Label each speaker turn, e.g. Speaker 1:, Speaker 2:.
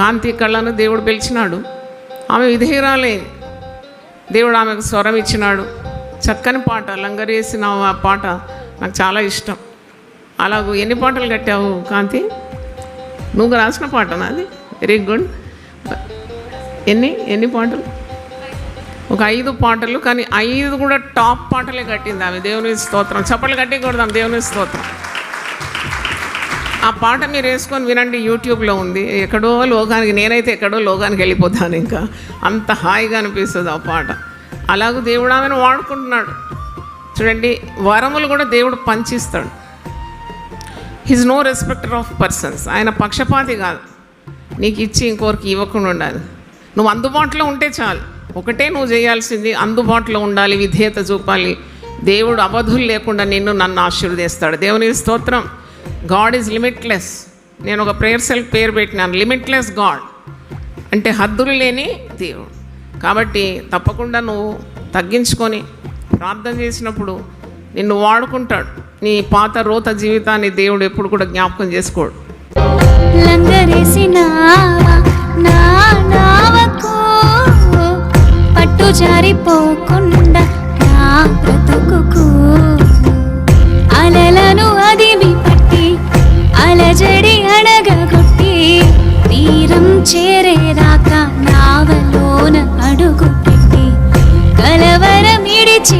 Speaker 1: కాంతి కళ్ళను దేవుడు పిలిచినాడు. ఆమె విధేయురాలే. దేవుడు ఆమెకు స్వరం ఇచ్చినాడు. చక్కని పాట లంగరేసిన ఆ పాట నాకు చాలా ఇష్టం. అలాగూ ఎన్ని పాటలు కట్టావు కాంతి? నువ్వు రాసిన పాట నాది వెరీ గుడ్ ఎన్ని? ఎన్ని పాటలు? ఒక ఐదు పాటలు కానీ ఐదు కూడా టాప్ పాటలే కట్టింది ఆమె. దేవుని స్తోత్రం. చప్పట్లు కట్టకూడదాం దేవుని స్తోత్రం. ఆ పాట మీరు వేసుకొని వినండి యూట్యూబ్లో ఉంది. ఎక్కడో లోకానికి నేనైతే ఎక్కడో లోకానికి వెళ్ళిపోతాను ఇంకా. అంత హాయిగా అనిపిస్తుంది ఆ పాట. అలాగే దేవుడు ఆమెను వాడుకుంటున్నాడు. చూడండి వరములు కూడా దేవుడు పంచిస్తాడు. His no respecter of persons ఆయన పక్షపాతి కాదు. నీకు ఇచ్చి ఇంకోరికి ఇవ్వకుండా ఉండాలి. నువ్వు అందుబాటులో ఉంటే చాలు. ఒకటే నువ్వు చేయాల్సింది అందుబాటులో ఉండాలి విధేయత చూపాలి. దేవుడు అవధులు లేకుండా నిన్ను నన్ను ఆశీర్వదిస్తాడు. దేవుని స్తోత్రం. గాడ్ ఈజ్ లిమిట్లెస్ నేను ఒక ప్రేయర్ సెల్ పేరు పెట్టినాను. లిమిట్లెస్ గాడ్ అంటే హద్దులు లేని దేవుడు. కాబట్టి తప్పకుండా నువ్వు తగ్గించుకొని ప్రార్థన చేసినప్పుడు నిన్ను వాడుకుంటాడు. నీ పాత రోత జీవితాన్ని దేవుడు ఎప్పుడు కూడా జ్ఞాపకం చేసుకోడు.
Speaker 2: పట్టు జారిపోకుండా నా బ్రతుకు చేరేదాకా నావలోన అడుగు పెట్టి కలవరమిడిచి